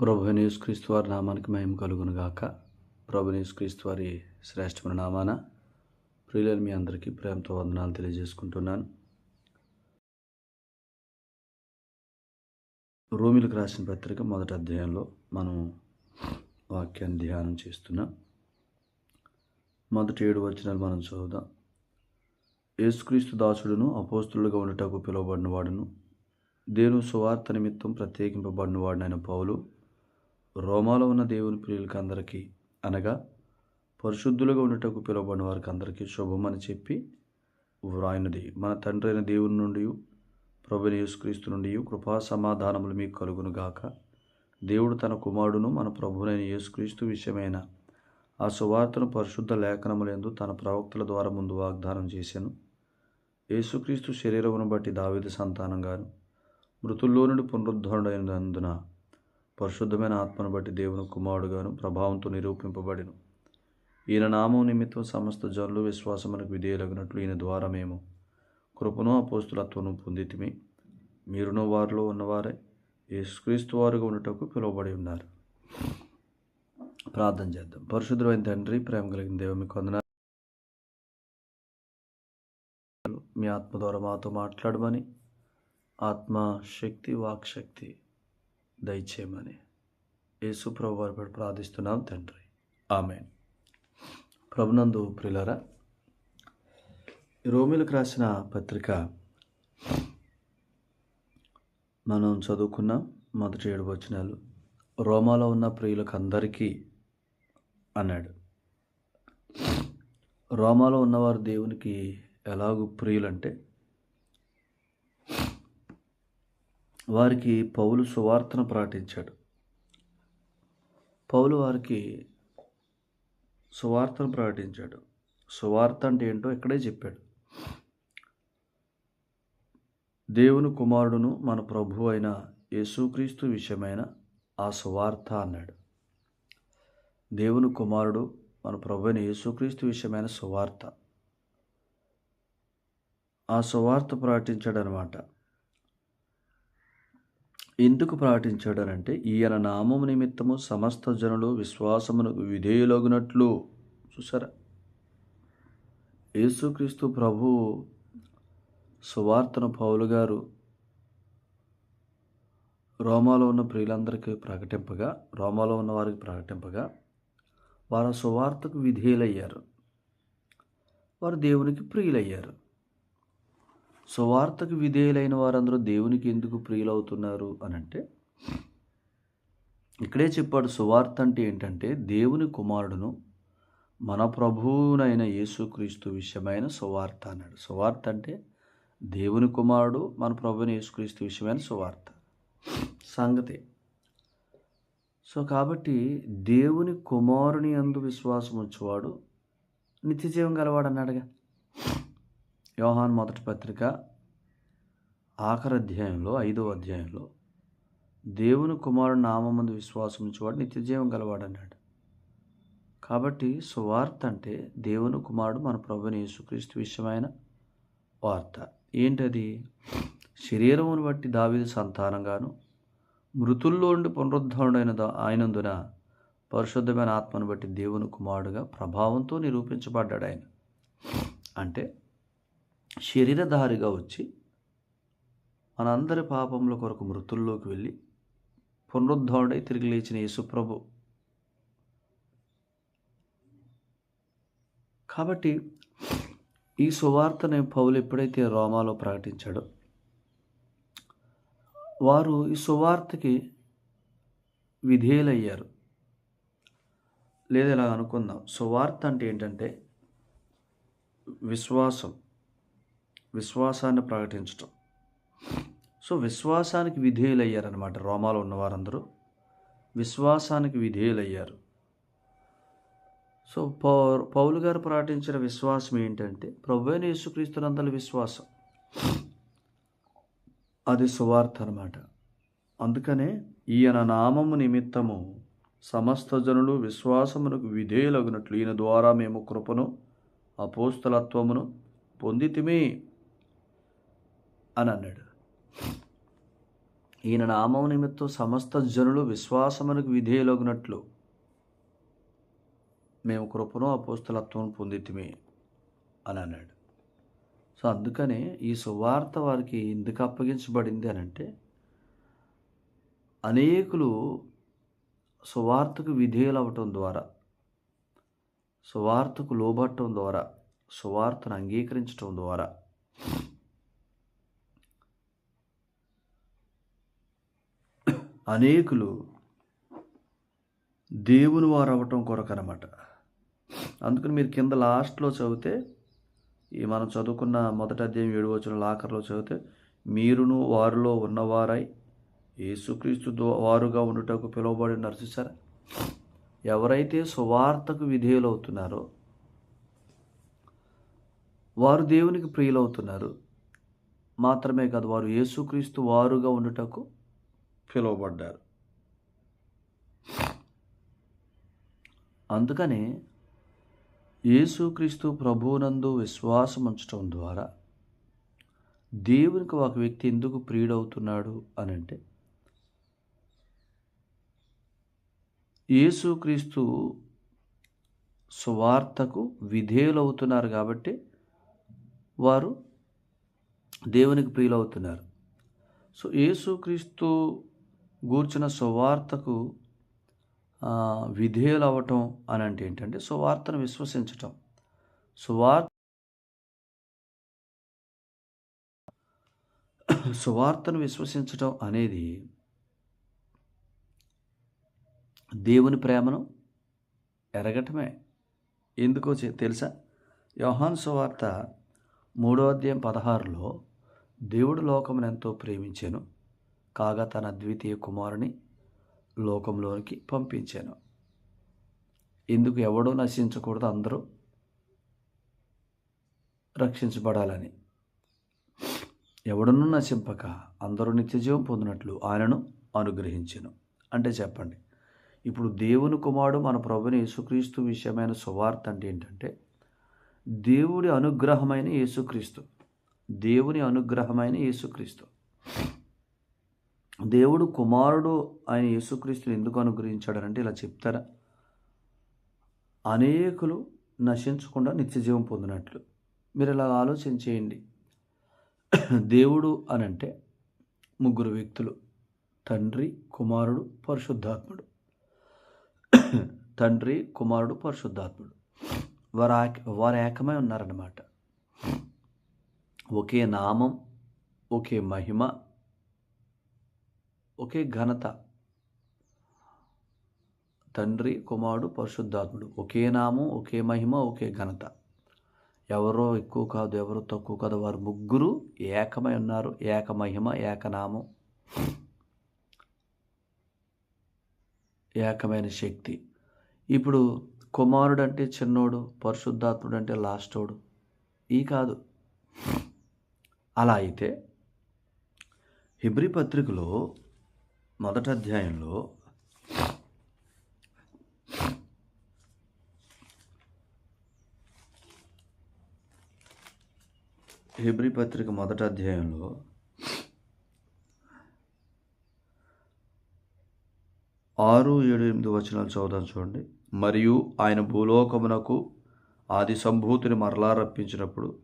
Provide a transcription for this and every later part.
ప్రభునేస్ క్రీస్తు వారి నామానికి మహిమ కలుగును గాక ప్రభునేస్ క్రీస్తు వారి శ్రేష్టమైన నామాన ప్రియులను మీ అందరికీ ప్రేమతో వందనాలు తెలియజేసుకుంటున్నాను. రూమిలకు రాసిన పత్రిక మొదటి అధ్యాయంలో మనం వాక్యాన్ని ధ్యానం చేస్తున్నాం. మొదటి ఏడు వచనాలు మనం చదువుదాం. యేసుక్రీస్తు దాసుడును అపోస్తులుగా ఉండటకు పిలువబడిన వాడును. దేని సువార్త నిమిత్తం ప్రత్యేకింపబడిన వాడినైన పౌలు రోమాలో ఉన్న దేవుని ప్రియులకి అందరికీ అనగా పరిశుద్ధులుగా ఉండటకు పిలువబడిన వారికి అందరికీ శుభమని చెప్పి వ్రాయినది. మన తండ్రి అయిన దేవుని నుండి ప్రభుని యేసుక్రీస్తు నుండి కృపా సమాధానములు మీకు కలుగును గాక. దేవుడు తన కుమారుడును మన ప్రభునైన యేసుక్రీస్తు విషయమైన ఆ సువార్తను పరిశుద్ధ లేఖనములందు తన ప్రవక్తల ద్వారా ముందు వాగ్దానం చేశాను. యేసుక్రీస్తు శరీరమును బట్టి దావిద సంతానంగాను మృతుల్లో నుండి పునరుద్ధరణైనందున పరిశుద్ధమైన ఆత్మను బట్టి దేవుని కుమారుడుగాను ప్రభావంతో నిరూపింపబడిను. ఈయన నామం నిమిత్తం సమస్త జనులు విశ్వాసమునకు విధేయులగినట్లు ఈయన ద్వారా మేము కృపను అపోస్తులత్వను పొందితిమి. మీరును వారిలో ఉన్నవారే. యేసుక్రీస్తు వారుగా ఉండటకు పిలువబడి ఉన్నారు. ప్రార్థన చేద్దాం. పరిశుద్ధమైన తండ్రి ప్రేమ కలిగిన దేవ మీకు మీ ఆత్మ ద్వారా మాతో మాట్లాడమని ఆత్మ శక్తి వాక్శక్తి దయచేయమని. యేసుప్రభు వారి పట్ల ప్రార్థిస్తున్నాం తండ్రి. ఆమె ప్రభునందు ప్రిలరా రోమిలకు రాసిన పత్రిక మనం చదువుకున్నాం మొదటి ఏడు వచనాలు. రోమాలో ఉన్న ప్రియులకు అందరికీ అన్నాడు. రోమాలో ఉన్నవారు దేవునికి ఎలాగూ ప్రియులంటే వారికి పౌలు సువార్తను ప్రకటించాడు. పౌలు వారికి సువార్తను ప్రకటించాడు. సువార్త అంటే ఏంటో ఇక్కడే చెప్పాడు. దేవుని కుమారుడును మన ప్రభు అయిన యేసుక్రీస్తు విషయమైన ఆ సువార్త అన్నాడు. దేవుని కుమారుడు మన ప్రభు అయిన యేసుక్రీస్తు విషయమైన సువార్త. ఆ సువార్త ప్రకటించాడనమాట ఎందుకు ప్రకటించాడనంటే ఈయన నామము నిమిత్తము సమస్త జనులు విశ్వాసమునకు విధేయులగునట్లు. చూసారా యేసుక్రీస్తు ప్రభు సువార్తను పౌలు గారు రోమాలో ఉన్న ప్రియులందరికీ ప్రకటింపగా రోమాలో ఉన్న వారికి ప్రకటింపగా వారు సువార్తకు విధేయులయ్యారు. వారు దేవునికి ప్రియులయ్యారు. సువార్తకు విధేయులైన వారందరూ దేవునికి ఎందుకు ప్రియులవుతున్నారు అని అంటే ఇక్కడే చెప్పాడు సువార్త అంటే ఏంటంటే దేవుని కుమారుడును మన ప్రభువునైన యేసుక్రీస్తు విషయమైన సువార్త అన్నాడు. సువార్త అంటే దేవుని కుమారుడు మన ప్రభుని యేసుక్రీస్తు విషయమైన సువార్త సంగతి. సో కాబట్టి దేవుని కుమారుని అందు విశ్వాసం వచ్చేవాడు నిత్యజీవం గలవాడు అన్నాడుగా. యోహాన్ మొదటి పత్రిక ఆఖరి అధ్యాయంలో ఐదవ అధ్యాయంలో దేవుని కుమారుడు నామందు విశ్వాసం ఉంచేవాడు నిత్యజీవం గలవాడు అన్నాడు కాబట్టి సువార్త అంటే దేవుని కుమారుడు మన ప్రభుని యేసుక్రీస్తు విషయమైన వార్త. ఏంటది? శరీరమును బట్టి దావిది సంతానంగాను మృతుల్లో ఉండి పునరుద్ధరణైన ఆయనందున పరిశుద్ధమైన ఆత్మను బట్టి దేవుని కుమారుడుగా ప్రభావంతో నిరూపించబడ్డాడు ఆయన. అంటే శరీరధారిగా వచ్చి మనందరి పాపముల కొరకు మృతుల్లోకి వెళ్ళి పునరుద్ధరణై తిరిగి లేచిన యేసుప్రభు కాబట్టి ఈ సువార్తని పౌలు ఎప్పుడైతే రోమాలో ప్రకటించాడో వారు ఈ సువార్తకి విధేయులయ్యారు. లేదా ఇలా అనుకుందాం సువార్త అంటే ఏంటంటే విశ్వాసం. విశ్వాసాన్ని ప్రకటించటం. సో విశ్వాసానికి విధేయులయ్యారనమాట రోమాలో ఉన్నవారందరూ. విశ్వాసానికి విధేయులయ్యారు. సో పౌ పౌలు గారు ప్రకటించిన విశ్వాసం ఏంటంటే ప్రభువైన యేసుక్రీస్తునందల విశ్వాసం. అది సువార్త అనమాట అందుకనే ఈయన నామము నిమిత్తము సమస్త జనులు విశ్వాసమునకు విధేయులగినట్లు ఈయన ద్వారా మేము కృపను అపోస్తలత్వమును పొందితిమి. అని అన్నాడు ఈయన నామం నిమిత్తం సమస్త జనులు విశ్వాసమునకు విధేయులగునట్లు మేము కృపను అపోస్తలత్వం పొందితిమి అని అన్నాడు సో అందుకనే ఈ సువార్త వారికి ఎందుకు అప్పగించబడింది అని అంటే అనేకులు సువార్తకు విధేయులవటం ద్వారా సువార్తకు లోబట్టడం ద్వారా సువార్తను అంగీకరించటం ద్వారా అనేకులు దేవుని వారు అవ్వటం కొరకు అనమాట అందుకని మీరు కింద లాస్ట్లో చదివితే ఈ మనం చదువుకున్న మొదటి అధ్యాయం ఏడు వచ్చిన లాకర్లో చదివితే మీరును వారిలో ఉన్నవారై యేసుక్రీస్తు వారుగా ఉండుటకు పిలువబడి ఉన్నారు చూసారా ఎవరైతే సువార్తకు విధేయులవుతున్నారో వారు దేవునికి ప్రియులవుతున్నారు. మాత్రమే కాదు వారు యేసుక్రీస్తు వారుగా ఉండుటకు పిలువబడ్డారు. అందుకనే యేసుక్రీస్తు ప్రభువునందు విశ్వాసం ఉంచడం ద్వారా దేవునికి ఒక వ్యక్తి ఎందుకు ప్రియుడవుతున్నాడు అని అంటే యేసుక్రీస్తు సువార్తకు విధేయులవుతున్నారు కాబట్టి వారు దేవునికి ప్రియులవుతున్నారు. సో యేసుక్రీస్తు గూర్చిన సువార్తకు విధేయులు అవ్వటం అని అంటే ఏంటంటే సువార్తను విశ్వసించటం. సువార్త సువార్తను విశ్వసించటం అనేది దేవుని ప్రేమను ఎరగటమే. ఎందుకో తెలుసా? యోహాన్ సువార్త మూడో అధ్యాయం పదహారులో దేవుడు లోకమును ఎంతో ప్రేమించాను. కాగా తన ద్వితీయ కుమారుని లోకంలోనికి పంపించాను. ఎందుకు ఎవడో నశించకూడదు అందరూ రక్షించబడాలని. ఎవడను నశింపక అందరూ నిత్యజీవం పొందినట్లు ఆయనను అనుగ్రహించాను. అంటే చెప్పండి ఇప్పుడు దేవుని కుమారుడు మన ప్రభుని యేసుక్రీస్తు విషయమైన సువార్త అంటే ఏంటంటే దేవుడి అనుగ్రహమైన యేసుక్రీస్తు. దేవుని అనుగ్రహమైన యేసుక్రీస్తు. దేవుడు కుమారుడు ఆయన యేసుక్రీస్తుని ఎందుకు అనుగ్రహించాడనంటే ఇలా చెప్తారా? అనేకులు నశించకుండా నిత్యజీవం పొందినట్లు. మీరు ఇలా ఆలోచన చేయండి. దేవుడు అని అంటే ముగ్గురు వ్యక్తులు. తండ్రి కుమారుడు పరిశుద్ధాత్ముడు. తండ్రి కుమారుడు పరిశుద్ధాత్ముడు. వారు వారు ఏకమై ఉన్నారన్నమాట. ఒకే నామం ఒకే మహిమ ఒకే ఘనత. తండ్రి కుమారుడు పరిశుద్ధాత్ముడు. ఒకే నామం ఒకే మహిమ ఒకే ఘనత. ఎవరో ఎక్కువ కాదు ఎవరో తక్కువ కాదు. వారు ముగ్గురు ఏకమై ఉన్నారు. ఏక మహిమ ఏకనామం ఏకమైన శక్తి. ఇప్పుడు కుమారుడు అంటే చిన్నోడు పరిశుద్ధాత్ముడు అంటే లాస్టోడు. ఈ కాదు. అలా అయితే హిబ్రి పత్రికలో మొదటి అధ్యాయంలో హిబ్రి పత్రిక మొదటి అధ్యాయంలో ఆరు ఏడు ఎనిమిది వచనాలు చదువుదాం చూడండి. మరియు ఆయన భూలోకమునకు ఆది సంభూతిని మరలా రప్పించినప్పుడు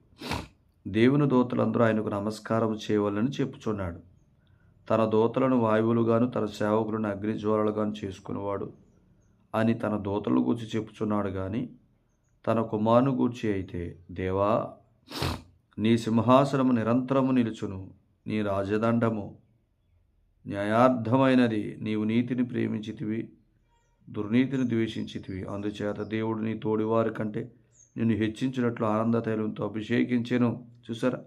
దేవుని దూతలందరూ ఆయనకు నమస్కారం చేయవాలని చెప్పుచున్నాడు. తన దోతలను వాయువులుగాను తన సేవకులను అగ్నిజ్వాలలుగాను చేసుకునేవాడు. అని తన దూతలు గూర్చి చెప్పుచున్నాడు కానీ తన కుమారును గూర్చి అయితే దేవా నీ సింహాసనము నిరంతరము నిలుచును నీ రాజదండము న్యాయార్థమైనది. నీవు నీతిని ప్రేమించితివి దుర్నీతిని ద్వేషించితివి. అందుచేత దేవుడు నీ తోడివారి కంటే నిన్ను హెచ్చించినట్లు ఆనంద తైలంతో అభిషేకించెను. చూసారా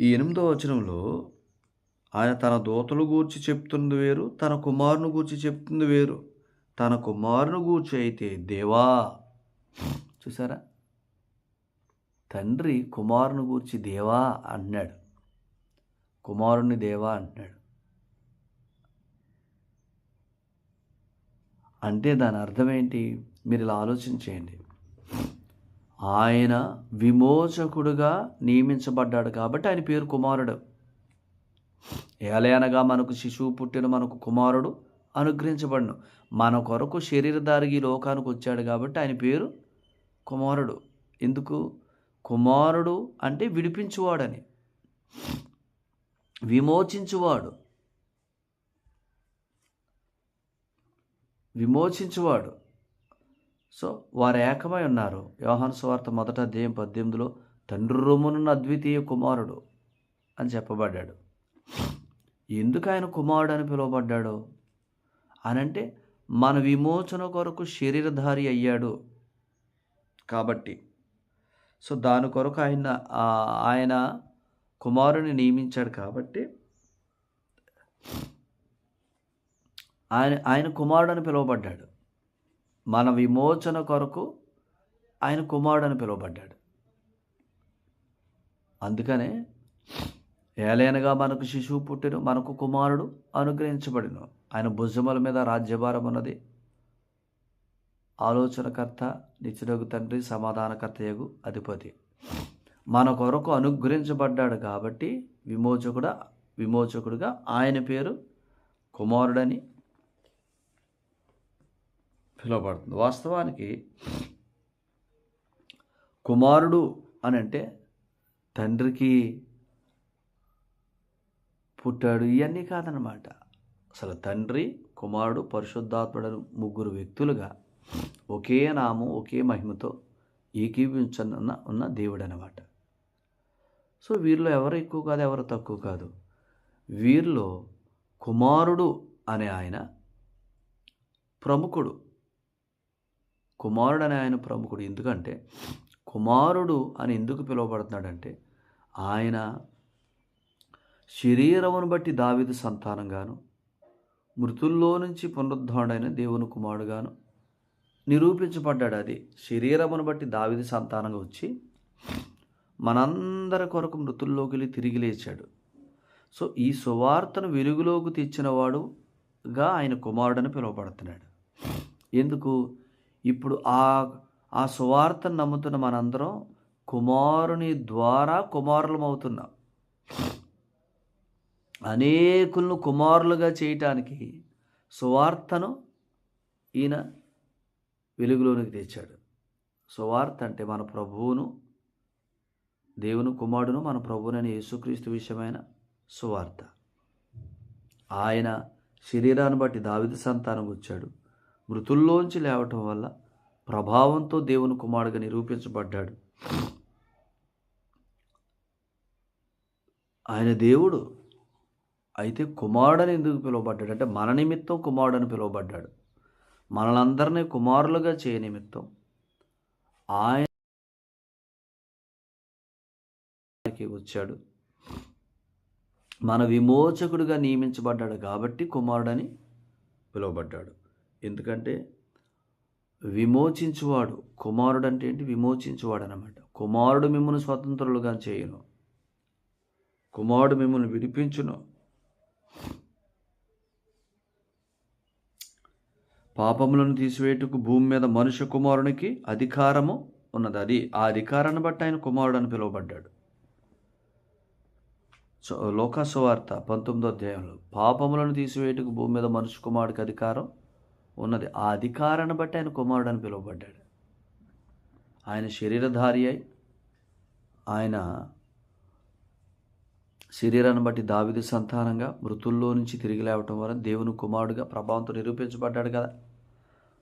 ఈ ఎనిమిదో వచనంలో ఆయన తన దూతలు గూర్చి చెప్తుంది వేరు తన కుమారుని గూర్చి చెప్తుంది వేరు. తన కుమారుని గూర్చి అయితే దేవా? చూసారా? తండ్రి కుమారుని గూర్చి దేవా అన్నాడు. కుమారుణ్ణి దేవా అంటున్నాడు. అంటే దాని అర్థం ఏంటి? మీరు ఇలా ఆలోచించేయండి ఆయన విమోచకుడుగా నియమించబడ్డాడు కాబట్టి ఆయన పేరు కుమారుడు. ఏలయనగా మనకు శిశువు పుట్టిన మనకు కుమారుడు అనుగ్రహించబడును. మన కొరకు శరీరధారి ఈ లోకానికి వచ్చాడు కాబట్టి ఆయన పేరు కుమారుడు. ఎందుకు? కుమారుడు అంటే విడిపించువాడని. విమోచించువాడు. విమోచించువాడు. సో వారు ఏకమై ఉన్నారు. యోహాను సువార్త మొదట అధ్యాయం పద్దెనిమిదిలో తండ్రి రూమునున్న అద్వితీయ కుమారుడు అని చెప్పబడ్డాడు. ఎందుకు ఆయన కుమారుడు అని పిలువబడ్డాడు? అనంటే మన విమోచన కొరకు శరీరధారి అయ్యాడు కాబట్టి. సో దాని కొరకు ఆయన ఆయన కుమారుని నియమించాడు కాబట్టి ఆయన ఆయన కుమారుడు అని పిలువబడ్డాడు. మన విమోచన కొరకు ఆయన కుమారుడు అని పిలువబడ్డాడు. అందుకనే ఏలైనగా మనకు శిశువు పుట్టెను మనకు కుమారుడు అనుగ్రహించబడిను. ఆయన భుజముల మీద రాజ్యభారం ఉన్నది. ఆలోచనకర్త నిత్యుడగు తండ్రి సమాధానకర్తయగు అధిపతి. మన కొరకు అనుగ్రహించబడ్డాడు కాబట్టి విమోచకుడ విమోచకుడుగా ఆయన పేరు కుమారుడని పిలువబడుతుంది. వాస్తవానికి కుమారుడు అని అంటే తండ్రికి పుట్టాడు. ఇవన్నీ కాదనమాట అసలు తండ్రి కుమారుడు పరిశుద్ధాత్ముడు ముగ్గురు వ్యక్తులుగా ఒకే నామం ఒకే మహిమతో ఏకీభించన్న ఉన్న దేవుడు అనమాట సో వీరిలో ఎవరు ఎక్కువ కాదు ఎవరు తక్కువ కాదు. వీరిలో కుమారుడు అనే ఆయన ప్రముఖుడు. కుమారుడు ఆయన ప్రముఖుడు ఎందుకంటే కుమారుడు అని ఎందుకు పిలువబడుతున్నాడంటే ఆయన శరీరమును బట్టి దావిదు సంతానంగాను మృతుల్లో నుంచి పునరుద్ధరణైన దేవుని కుమారుడుగాను నిరూపించబడ్డాడు. అది శరీరమును బట్టి దావిది సంతానంగా వచ్చి మనందరి కొరకు మృతుల్లోకి వెళ్ళి తిరిగి లేచాడు. సో ఈ సువార్తను వెలుగులోకి తెచ్చినవాడుగా ఆయన కుమారుడని పిలువబడుతున్నాడు. ఎందుకు? ఇప్పుడు ఆ ఆ సువార్తను నమ్ముతున్న మనందరం కుమారుని ద్వారా కుమారులం అవుతున్నాం అనేకులను కుమారులుగా చేయటానికి సువార్తను ఈయన వెలుగులోనికి తెచ్చాడు. సువార్త అంటే మన ప్రభువును దేవుని కుమారుడును మన ప్రభువునని యేసుక్రీస్తు విషయమైన సువార్త. ఆయన శరీరాన్ని బట్టి దావిద సంతానం వచ్చాడు. మృతుల్లోంచి లేవటం వల్ల ప్రభావంతో దేవుని కుమారుడుగా నిరూపించబడ్డాడు. ఆయన దేవుడు అయితే కుమారుడని ఎందుకు పిలువబడ్డాడు? అంటే మన నిమిత్తం కుమారుడని పిలువబడ్డాడు. మనలందరినీ కుమారులుగా చేయ నిమిత్తం ఆయనకి వచ్చాడు. మన విమోచకుడిగా నియమించబడ్డాడు కాబట్టి కుమారుడని పిలువబడ్డాడు. ఎందుకంటే విమోచించువాడు కుమారుడు అంటే ఏంటి? విమోచించువాడు అనమాట కుమారుడు మిమ్మల్ని స్వతంత్రులుగా చేయను. కుమారుడు మిమ్మల్ని విడిపించును. పాపములను తీసివేటుకు భూమి మీద మనుష్య కుమారునికి అధికారము ఉన్నది. అది ఆ అధికారాన్ని బట్టి ఆయన కుమారుడు అని పిలువబడ్డాడు. సో లోకాసువార్త పంతొమ్మిదో అధ్యాయంలో పాపములను తీసివేటుకు భూమి మీద మనుష్య కుమారుడికి అధికారం ఉన్నది. ఆ అధికారాన్ని బట్టి ఆయన కుమారుడు అని పిలువబడ్డాడు. ఆయన శరీరధారి అయి ఆయన శరీరాన్ని బట్టి దావిది సంతానంగా మృతుల్లో నుంచి తిరిగి లేవటం వలన దేవుని కుమారుడుగా ప్రభావంతో నిరూపించబడ్డాడు కదా.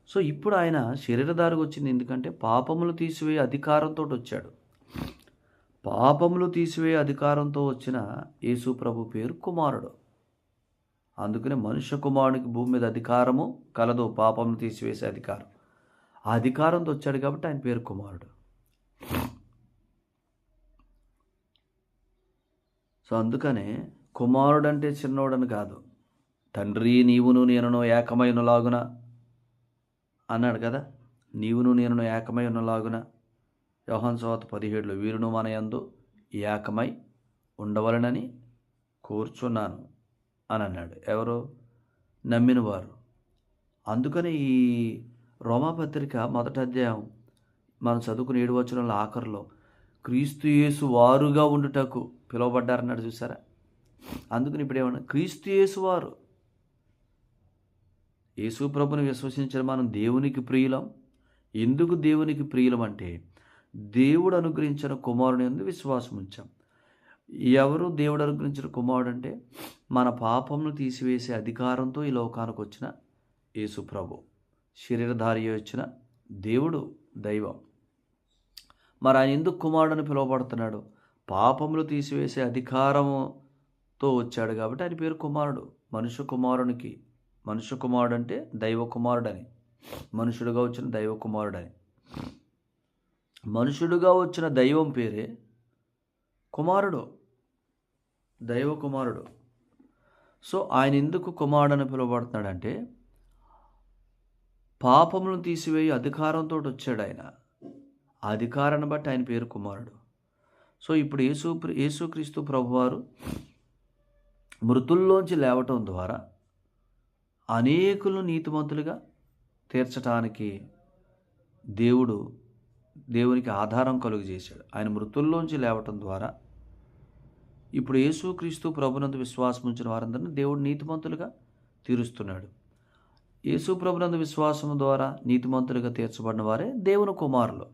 సో ఇప్పుడు ఆయన శరీరధారికి వచ్చింది ఎందుకంటే పాపములు తీసివేయ అధికారంతో వచ్చాడు. పాపములు తీసివేయ అధికారంతో వచ్చిన యేసు ప్రభు పేరు కుమారుడు. అందుకనే మనుష్య కుమారునికి భూమి మీద అధికారము కలదు పాపములు తీసివేసే అధికారం. ఆ అధికారంతో వచ్చాడు కాబట్టి ఆయన పేరు కుమారుడు. సో అందుకనే కుమారుడు అంటే చిన్నోడని కాదు. తండ్రి నీవును నేనును ఏకమై ఉన్నలాగున అన్నాడు కదా? నీవును నేనును ఏకమై ఉన్నలాగున యోహన్ సోత పదిహేడులో వీరును మన యందు ఏకమై ఉండవలనని కూర్చున్నాను. అని అన్నాడు ఎవరు? నమ్మిన వారు అందుకని ఈ రోమాపత్రిక మొదటి అధ్యాయం మనం చదువుకుని ఏడు వచనంలో ఆఖరిలో క్రీస్తు యేసు వారుగా ఉండుటకు పిలువబడ్డారన్నాడు చూసారా? అందుకని ఇప్పుడు ఏమన్నా క్రీస్తు యేసువారు యేసు ప్రభుని విశ్వసించిన మనం దేవునికి ప్రియులం? ఎందుకు దేవునికి ప్రియులం అంటే దేవుడు అనుగ్రహించిన కుమారుని ఎందు విశ్వాసం ఉంచాం ఎవరు దేవుడు అనుగ్రహించిన కుమారుడు అంటే మన పాపమును తీసివేసే అధికారంతో ఈ లోకానికి వచ్చిన యేసు ప్రభు. శరీరధారి వచ్చిన దేవుడు దైవం. మరి ఆయన ఎందుకు కుమారుడని పిలువబడుతున్నాడు? పాపములు తీసివేసే అధికారముతో వచ్చాడు కాబట్టి ఆయన పేరు కుమారుడు. మనుష్య కుమారునికి మనుష్య కుమారుడు అంటే దైవ కుమారుడని మనుషుడుగా వచ్చిన దైవ కుమారుడని. మనుషుడుగా వచ్చిన దైవం పేరే కుమారుడు. దైవ కుమారుడు సో ఆయన ఎందుకు కుమారుడని పిలువబడుతున్నాడంటే పాపములను తీసివేయి అధికారంతో వచ్చాడు ఆయన ఆ అధికారాన్ని బట్టి ఆయన పేరు కుమారుడు. సో ఇప్పుడు యేసు యేసుక్రీస్తు ప్రభువారు మృతుల్లోంచి లేవటం ద్వారా అనేకులను నీతిమంతులుగా తీర్చటానికి దేవుడు దేవునికి ఆధారం కలుగు చేశాడు ఆయన మృతుల్లోంచి లేవటం ద్వారా ఇప్పుడు యేసుక్రీస్తు ప్రభునందు విశ్వాసం ఉంచిన వారందరినీ దేవుడు నీతిమంతులుగా తీరుస్తున్నాడు. యేసు ప్రభునందు విశ్వాసం ద్వారా నీతిమంతులుగా తీర్చబడిన వారే దేవుని కుమారులు.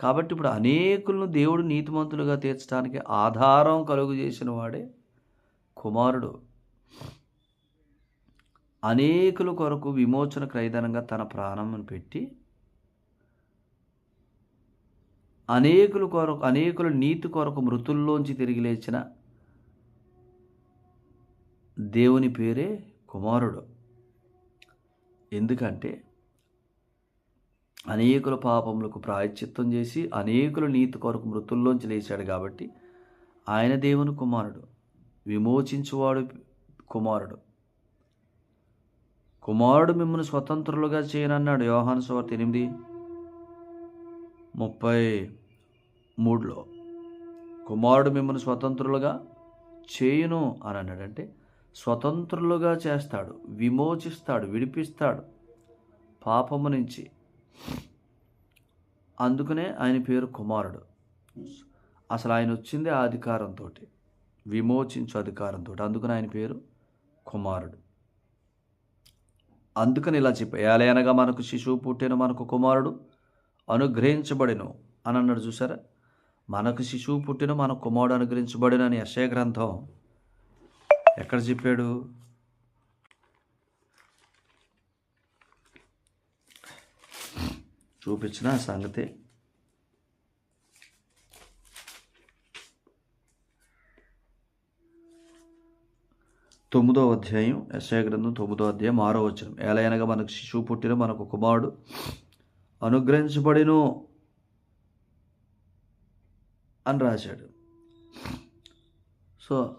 కాబట్టి ఇప్పుడు అనేకులను దేవుడు నీతిమంతులుగా తీర్చడానికి ఆధారం కలుగు చేసిన వాడే కుమారుడు. అనేకుల కొరకు విమోచన క్రైదనంగా తన ప్రాణమును పెట్టి అనేకుల కొరకు అనేకుల నీతి కొరకు మృతుల్లోంచి తిరిగి లేచిన దేవుని పేరే కుమారుడు. ఎందుకంటే అనేకుల పాపములకు ప్రాయశ్చిత్తం చేసి అనేకుల నీతి కొరకు మృతుల్లోంచి లేచాడు కాబట్టి ఆయన దేవుని కుమారుడు విమోచించువాడు కుమారుడు. కుమారుడు మిమ్మల్ని స్వతంత్రులుగా చేయనన్నాడు యోహాను సువార్త ఎనిమిది ముప్పై మూడులో కుమారుడు మిమ్మల్ని స్వతంత్రులుగా చేయును అని అన్నాడంటే స్వతంత్రులుగా చేస్తాడు విమోచిస్తాడు విడిపిస్తాడు పాపము నుంచి. అందుకనే ఆయన పేరు కుమారుడు. అసలు ఆయన వచ్చింది ఆ అధికారంతో విమోచించు అధికారంతో అందుకని ఆయన పేరు కుమారుడు. అందుకని ఇలా చెప్పా ఏలయనగా మనకు శిశువు పుట్టిన మనకు కుమారుడు. అనుగ్రహించబడిను అని అన్నాడు చూసారా మనకు శిశువు పుట్టిన మన కుమారుడు అనుగ్రహించబడిన అని యశయ గ్రంథం ఎక్కడ చెప్పాడు? చూపించిన సంగతి. తొమ్మిదో అధ్యాయం ఎస్ఐ గ్రంథం తొమ్మిదో అధ్యాయం ఆరో వచ్చిన అయినగా మనకు శిశువు పుట్టిన మనకు కుమారుడు అనుగ్రహించబడిను అని రాశాడు. సో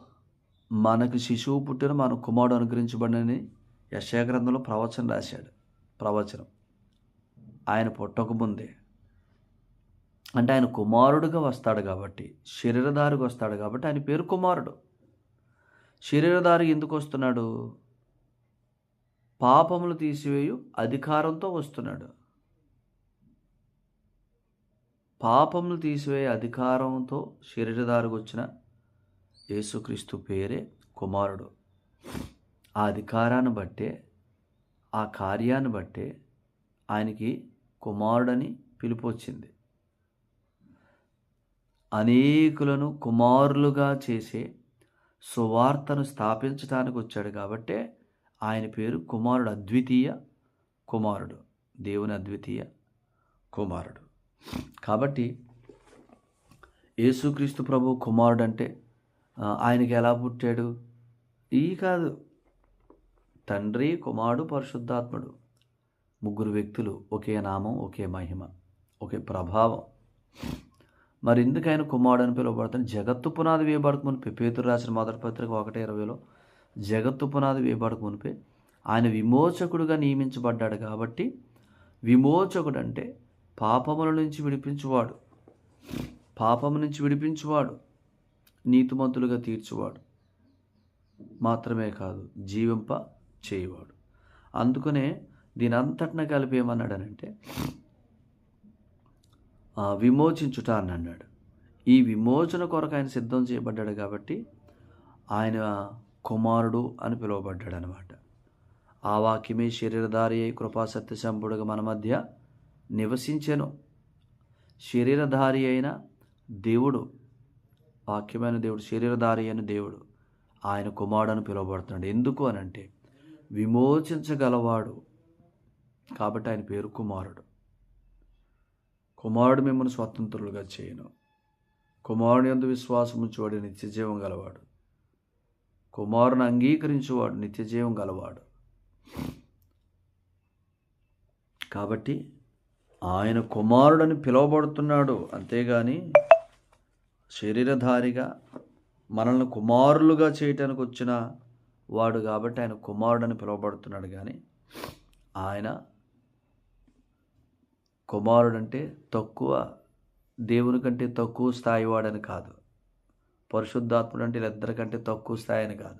మనకు శిశువు పుట్టిన మన కుమారుడు అనుగ్రహించబడినని యశాగ్రంథంలో ప్రవచనం రాశాడు. ప్రవచనం. ఆయన పుట్టకముందే అంటే ఆయన కుమారుడుగా వస్తాడు కాబట్టి శరీరధారికి వస్తాడు కాబట్టి ఆయన పేరు కుమారుడు. శరీరధారి ఎందుకు వస్తున్నాడు? పాపములు తీసివేయు అధికారంతో వస్తున్నాడు. పాపములు తీసివేయ అధికారంతో శరీరధారికి వచ్చిన యేసుక్రీస్తు పేరే కుమారుడు. ఆ అధికారాన్ని బట్టే ఆ కార్యాన్ని బట్టే ఆయనకి కుమారుడని పిలుపు వచ్చింది అనేకులను కుమారులుగా చేసే సువార్తను స్థాపించడానికి వచ్చాడు కాబట్టే ఆయన పేరు కుమారుడు అద్వితీయ కుమారుడు దేవుని అద్వితీయ కుమారుడు. కాబట్టి యేసుక్రీస్తు ప్రభు కుమారుడు అంటే ఆయనకి ఎలా పుట్టాడు? ఈ కాదు. తండ్రి కుమారుడు పరిశుద్ధాత్ముడు. ముగ్గురు వ్యక్తులు ఒకే నామం ఒకే మహిమ ఒకే ప్రభావం. మరి ఎందుకు ఆయన కుమారుడు అని పిలువబడతాను జగత్తు పునాది వేయబడక మునిపే పేతురు రాసిన మొదటి పత్రిక ఒకటి ఇరవైలో జగత్తు పునాది వేయబడక మునిపే ఆయన విమోచకుడుగా నియమించబడ్డాడు కాబట్టి విమోచకుడు అంటే పాపముల నుంచి విడిపించువాడు. పాపము నుంచి విడిపించువాడు. నీతిమంతులుగా తీర్చువాడు. మాత్రమే కాదు జీవింప చేయవాడు. అందుకనే దీని అంతటిన కలిపి ఏమన్నాడనంటే విమోచించుట అని అన్నాడు ఈ విమోచన కొరకు ఆయన సిద్ధం చేయబడ్డాడు కాబట్టి ఆయన కుమారుడు అని పిలువబడ్డాడు అనమాట ఆ వాక్యమే శరీరధారి అయి కృపాసత్య సంపుడుగా మన మధ్య నివసించెను. శరీరధారి అయిన దేవుడు వాక్యమైన దేవుడు శరీరధారి అయిన దేవుడు ఆయన కుమారుడు అని పిలువబడుతున్నాడు. ఎందుకు అని అంటే విమోచించగలవాడు కాబట్టి ఆయన పేరు కుమారుడు. కుమారుడు మిమ్మల్ని స్వతంత్రులుగా చేయను. కుమారుని ఎందు విశ్వాసం ఉంచేవాడు నిత్యజీవం గలవాడు. కుమారుని అంగీకరించేవాడు నిత్యజీవం గలవాడు. కాబట్టి ఆయన కుమారుడని పిలువబడుతున్నాడు. అంతేగాని శరీరధారిగా మనల్ని కుమారులుగా చేయటానికి వచ్చిన వాడు కాబట్టి ఆయన కుమారుడని పిలువబడుతున్నాడు. కానీ ఆయన కుమారుడంటే తక్కువ దేవుని కంటే తక్కువ స్థాయి వాడని కాదు. పరిశుద్ధాత్ముడు అంటే వీళ్ళిద్దరికంటే తక్కువ స్థాయి అని కాదు.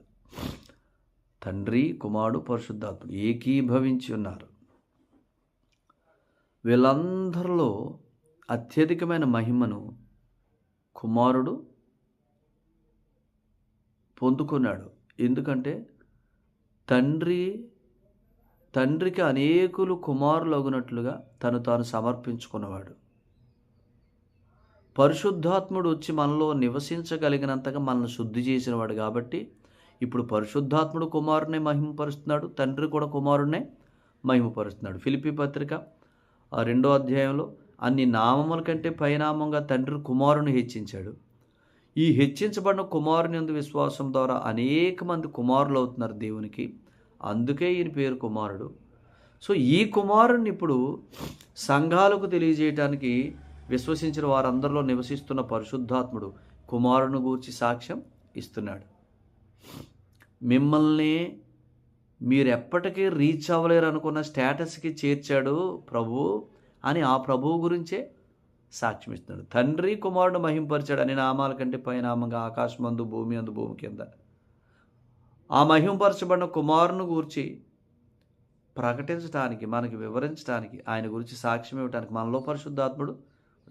తండ్రి కుమారుడు పరిశుద్ధాత్ముడు ఏకీభవించి ఉన్నారు. వీళ్ళందరిలో అత్యధికమైన మహిమను కుమారుడు పొందుకున్నాడు. ఎందుకంటే తండ్రి తండ్రికి అనేకులు కుమారులు అగునట్లుగా తను తాను సమర్పించుకున్నవాడు. పరిశుద్ధాత్ముడు వచ్చి మనలో నివసించగలిగినంతగా మనల్ని శుద్ధి చేసినవాడు కాబట్టి ఇప్పుడు పరిశుద్ధాత్ముడు కుమారునే మహిమపరుస్తున్నాడు తండ్రి కూడా కుమారునే మహిమపరుస్తున్నాడు. ఫిలిపి పత్రిక రెండో అధ్యాయంలో అన్ని నామముల కంటే పైనామంగా తండ్రి కుమారుని హెచ్చించాడు. ఈ హెచ్చించబడిన కుమారుని ఎందు విశ్వాసం ద్వారా అనేక మంది కుమారులు అవుతున్నారు దేవునికి. అందుకే ఈయన పేరు కుమారుడు. సో ఈ కుమారుని ఇప్పుడు సంఘాలకు తెలియజేయటానికి విశ్వసించిన వారందరిలో నివసిస్తున్న పరిశుద్ధాత్ముడు కుమారుని గూర్చి సాక్ష్యం ఇస్తున్నాడు. మిమ్మల్ని మీరు ఎప్పటికీ రీచ్ అవ్వలేరు అనుకున్న స్టేటస్కి చేర్చాడు ప్రభు అని ఆ ప్రభువు గురించే సాక్ష్యం ఇస్తున్నాడు. తండ్రి కుమారుడు మహింపరిచాడు అని నామాల కంటే పైనామంగా ఆకాశమందు భూమి అందు భూమి కింద. ఆ మహింపరచబడిన కుమారుని గూర్చి ప్రకటించడానికి మనకి వివరించడానికి ఆయన గురించి సాక్ష్యం ఇవ్వడానికి మనలో పరిశుద్ధాత్ముడు.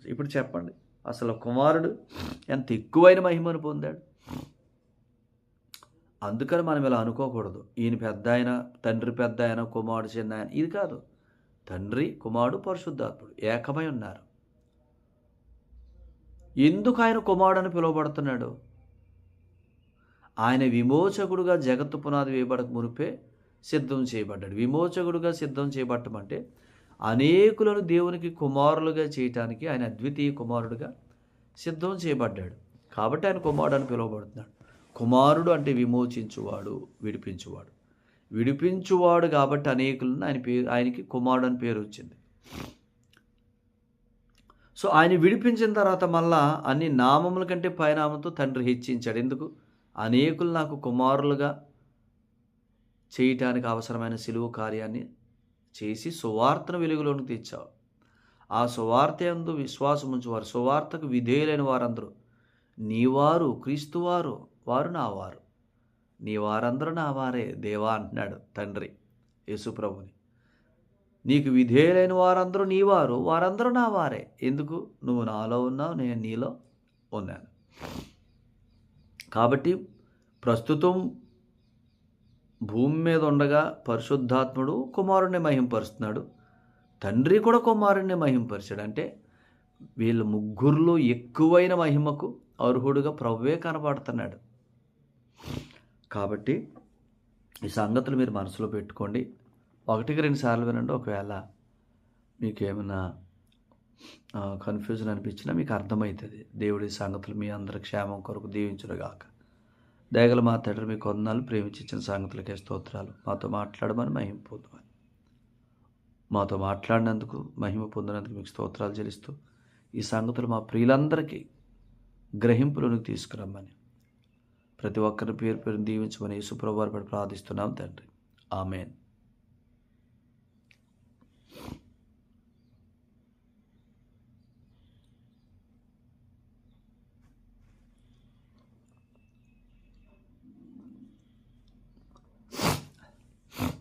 ఇప్పుడు చెప్పండి అసలు కుమారుడు ఎంత ఎక్కువైన మహిమను పొందాడు? అందుకని మనం ఇలా అనుకోకూడదు. ఈయన పెద్ద ఆయన తండ్రి పెద్ద ఆయన కుమారుడు చిన్న ఆయన ఇది కాదు. తండ్రి కుమారుడు పరిశుద్ధాత్ముడు ఏకమై ఉన్నారు. ఎందుకు ఆయన కుమారుడు అని పిలువబడుతున్నాడు? ఆయన విమోచకుడుగా జగత్తు పునాది వేయబడక మునిపే సిద్ధం చేయబడ్డాడు. విమోచకుడుగా సిద్ధం చేయబడటం అంటే అనేకులను దేవునికి కుమారులుగా చేయటానికి ఆయన అద్వితీయ కుమారుడుగా సిద్ధం చేయబడ్డాడు. కాబట్టి ఆయన కుమారుడు అని పిలువబడుతున్నాడు. కుమారుడు అంటే విమోచించువాడు విడిపించువాడు. విడిపించువాడు కాబట్టి అనేకులను ఆయన పేరు ఆయనకి కుమారుడు అని పేరు వచ్చింది. సో ఆయన విడిపించిన తర్వాత మళ్ళా అన్ని నామముల కంటే పైనామంతో తండ్రి హెచ్చించాడు. ఎందుకు? అనేకులు నాకు కుమారులుగా చేయటానికి అవసరమైన సిలువు కార్యాన్ని చేసి సువార్తను వెలుగులోకి తెచ్చావు. ఆ సువార్త ఎందు విశ్వాసం ఉంచేవారు సువార్తకు విధేయులైన వారందరూ. నీవారు క్రీస్తువారు. వారు నా వారు. నీ వారందరూ నా వారే దేవా అంటున్నాడు తండ్రి యేసుప్రభుని నీకు విధేయులైన వారందరూ నీ వారు వారందరూ నా వారే. ఎందుకు? నువ్వు నాలో ఉన్నావు నేను నీలో ఉన్నాను. కాబట్టి ప్రస్తుతం భూమి మీద ఉండగా పరిశుద్ధాత్ముడు కుమారుణ్ణి మహింపరుస్తున్నాడు. తండ్రి కూడా కుమారుణ్ణి మహింపరిచాడు. అంటే వీళ్ళ ముగ్గురులో ఎక్కువైన మహిమకు అర్హుడుగా ప్రవ్వే కనబడుతున్నాడు. కాబట్టి ఈ సంగతులు మీరు మనసులో పెట్టుకోండి. ఒకటికి రెండు సార్లు వినండి. ఒకవేళ మీకు ఏమైనా కన్ఫ్యూజన్ అనిపించినా మీకు అర్థమవుతుంది. దేవుడి సంగతులు మీ అందరి క్షేమం కొరకు దీవించురుగాక దయగల మా తండ్రి మీ కొందనాలు ప్రేమించిన సంగతులకే స్తోత్రాలు. మాతో మాట్లాడమని మహిమ పొందమని మాతో మాట్లాడినందుకు మహిమ పొందినందుకు మీకు స్తోత్రాలు చెల్లిస్తూ ఈ సంగతులు మా ప్రియులందరికీ గ్రహింపులోనికి తీసుకురమ్మని ప్రతి ఒక్కరి పేరు పేరు దీవించమని యేసుప్రభు వారి ప్రార్థిస్తున్నాం తండ్రి. ఆమెన్.